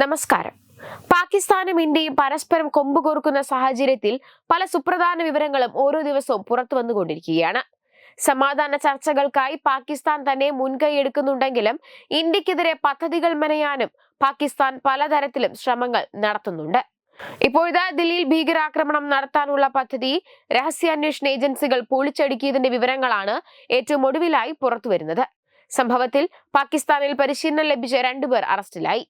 നമസ്കാരം. പാകിസ്ഥാനും ഇന്ത്യയും പരസ്പരം കൊമ്പുകോർക്കുന്ന സാഹചര്യത്തിൽ പല സുപ്രധാന വിവരങ്ങളും ഓരോ ദിവസവും പുറത്തു വന്നുകൊണ്ടിരിക്കുകയാണ്. സമാധാന ചർച്ചകൾക്കായി പാകിസ്ഥാൻ തന്നെ മുൻകൈ എടുക്കുന്നുണ്ടെങ്കിലും ഇന്ത്യക്കെതിരെ പദ്ധതികൾ മെനയാനും പാകിസ്ഥാൻ പലതരത്തിലും ശ്രമങ്ങൾ നടത്തുന്നുണ്ട്. ഇപ്പോഴത്തെ ദില്ലിയിൽ ഭീകരാക്രമണം നടത്താനുള്ള പദ്ധതി രഹസ്യാന്വേഷണ ഏജൻസികൾ പൊളിച്ചടുക്കിയതിന്റെ വിവരങ്ങളാണ് ഏറ്റവും ഒടുവിലായി പുറത്തുവരുന്നത്. സംഭവത്തിൽ പാകിസ്ഥാനിൽ പരിശീലനം ലഭിച്ച രണ്ടുപേർ അറസ്റ്റിലായി.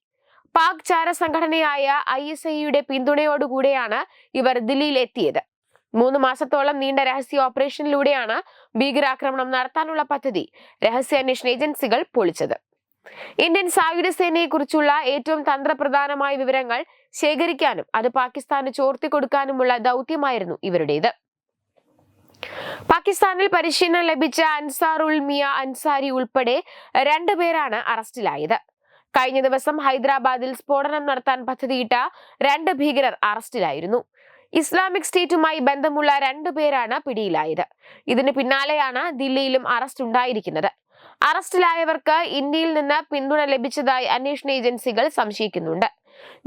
പാക് ചാര സംഘടനയായ ഐ എസ് ഐയുടെ പിന്തുണയോടുകൂടെയാണ് ഇവർ ദില്ലിയിൽ എത്തിയത് മൂന്ന് മാസത്തോളം നീണ്ട രഹസ്യ ഓപ്പറേഷനിലൂടെയാണ് ഭീകരാക്രമണം നടത്താനുള്ള പദ്ധതി രഹസ്യാന്വേഷണ ഏജൻസികൾ പൊളിച്ചത്. ഇന്ത്യൻ സായുധ സേനയെ കുറിച്ചുള്ള ഏറ്റവും തന്ത്രപ്രധാനമായ വിവരങ്ങൾ ശേഖരിക്കാനും അത് പാകിസ്ഥാന് ചോർത്തി കൊടുക്കാനുമുള്ള ദൗത്യമായിരുന്നു ഇവരുടേത്. പാകിസ്ഥാനിൽ പരിശീലനം ലഭിച്ച അൻസാറുൽ മിയ അൻസാരി ഉൾപ്പെടെ രണ്ടുപേരാണ് അറസ്റ്റിലായത്. കഴിഞ്ഞ ദിവസം ഹൈദരാബാദിൽ സ്ഫോടനം നടത്താൻ പദ്ധതിയിട്ട രണ്ട് ഭീകരർ അറസ്റ്റിലായിരുന്നു. ഇസ്ലാമിക് സ്റ്റേറ്റുമായി ബന്ധമുള്ള രണ്ടു പേരാണ് പിടിയിലായത്. ഇതിന് പിന്നാലെയാണ് ദില്ലിയിലും അറസ്റ്റ് ഉണ്ടായിരിക്കുന്നത്. അറസ്റ്റിലായവർക്ക് ഇന്ത്യയിൽ നിന്ന് പിന്തുണ ലഭിച്ചതായി അന്വേഷണ ഏജൻസികൾ സംശയിക്കുന്നുണ്ട്.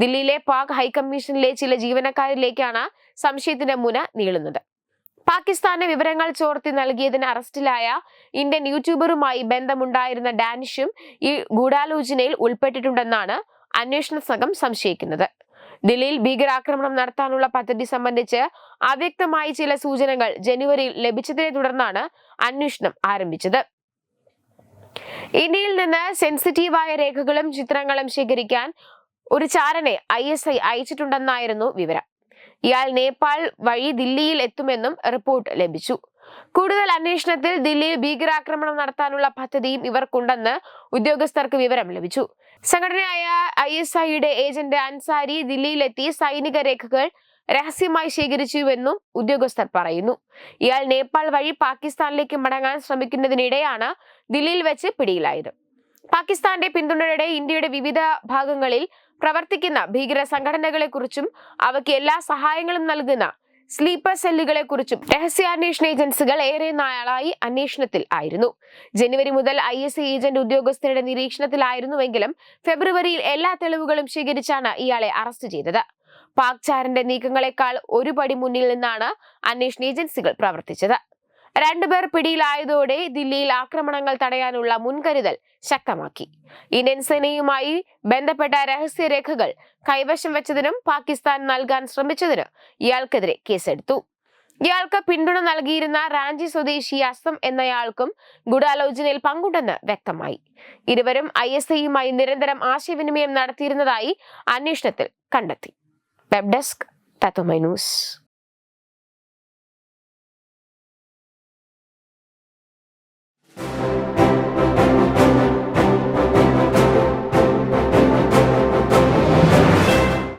ദില്ലിയിലെ പാക് ഹൈക്കമ്മീഷനിലെ ചില ജീവനക്കാരിലേക്കാണ് സംശയത്തിന്റെ മുന നീളുന്നത്. പാകിസ്ഥാന് വിവരങ്ങൾ ചോർത്തി നൽകിയതിന് അറസ്റ്റിലായ ഇന്ത്യൻ യൂട്യൂബറുമായി ബന്ധമുണ്ടായിരുന്ന ഡാനിഷും ഈ ഗൂഢാലോചനയിൽ ഉൾപ്പെട്ടിട്ടുണ്ടെന്നാണ് അന്വേഷണ സംഘം സംശയിക്കുന്നത്. ദില്ലിയിൽ ഭീകരാക്രമണം നടത്താനുള്ള പദ്ധതി സംബന്ധിച്ച് അവ്യക്തമായി ചില സൂചനകൾ ജനുവരിയിൽ ലഭിച്ചതിനെ തുടർന്നാണ് അന്വേഷണം ആരംഭിച്ചത്. ഇന്ത്യയിൽ നിന്ന് സെൻസിറ്റീവായ രേഖകളും ചിത്രങ്ങളും ശേഖരിക്കാൻ ഒരു ചാരനെ ഐ എസ് ഐ അയച്ചിട്ടുണ്ടെന്നായിരുന്നു വിവരം. ഇയാൾ നേപ്പാൾ വഴി ദില്ലിയിൽ എത്തുമെന്നും റിപ്പോർട്ട് ലഭിച്ചു. കൂടുതൽ അന്വേഷണത്തിൽ ദില്ലിയിൽ ഭീകരാക്രമണം നടത്താനുള്ള പദ്ധതിയും ഇവർക്കുണ്ടെന്ന് ഉദ്യോഗസ്ഥർക്ക് വിവരം ലഭിച്ചു. സംഘടനയായ ഐ എസ് ഐയുടെ ഏജന്റ് അൻസാരി ദില്ലിയിലെത്തി സൈനിക രേഖകൾ രഹസ്യമായി ശേഖരിച്ചുവെന്നും ഉദ്യോഗസ്ഥർ പറയുന്നു. ഇയാൾ നേപ്പാൾ വഴി പാകിസ്ഥാനിലേക്ക് മടങ്ങാൻ ശ്രമിക്കുന്നതിനിടെയാണ് ദില്ലിയിൽ വെച്ച് പിടിയിലായത്. പാകിസ്ഥാന്റെ പിന്തുണയോടെ ഇന്ത്യയുടെ വിവിധ ഭാഗങ്ങളിൽ പ്രവർത്തിക്കുന്ന ഭീകര സംഘടനകളെക്കുറിച്ചും അവയ്ക്ക് എല്ലാ സഹായങ്ങളും നൽകുന്ന സ്ലീപ്പർ സെല്ലുകളെ കുറിച്ചും രഹസ്യാന്വേഷണ ഏജൻസികൾ ഏറെ നാളായി അന്വേഷണത്തിൽ ആയിരുന്നു. ജനുവരി മുതൽ ഐ എസ് ഏജന്റ് ഉദ്യോഗസ്ഥരുടെ നിരീക്ഷണത്തിലായിരുന്നുവെങ്കിലും ഫെബ്രുവരിയിൽ എല്ലാ തെളിവുകളും ശേഖരിച്ചാണ് ഇയാളെ അറസ്റ്റ് ചെയ്തത്. പാക് ചാരന്റെ നീക്കങ്ങളെക്കാൾ ഒരുപടി മുന്നിൽ നിന്നാണ് അന്വേഷണ ഏജൻസികൾ പ്രവർത്തിച്ചത്. രണ്ടുപേർ പിടിയിലായതോടെ ദില്ലിയിൽ ആക്രമണങ്ങൾ തടയാനുള്ള മുൻകരുതൽ ശക്തമാക്കി. ഇന്ത്യൻ സേനയുമായി ബന്ധപ്പെട്ട രഹസ്യരേഖകൾ കൈവശം വെച്ചതിനും പാകിസ്ഥാൻ നൽകാൻ ശ്രമിച്ചതിന് ഇയാൾക്കെതിരെ കേസെടുത്തു. ഇയാൾക്ക് പിന്തുണ നൽകിയിരുന്ന റാഞ്ചി സ്വദേശി അസം എന്നയാൾക്കും ഗൂഢാലോചനയിൽ പങ്കുണ്ടെന്ന് വ്യക്തമായി. ഇരുവരും ഐ എസ് ഐയുമായി നിരന്തരം ആശയവിനിമയം നടത്തിയിരുന്നതായി അന്വേഷണത്തിൽ കണ്ടെത്തി. Web desk Tatwamayi news.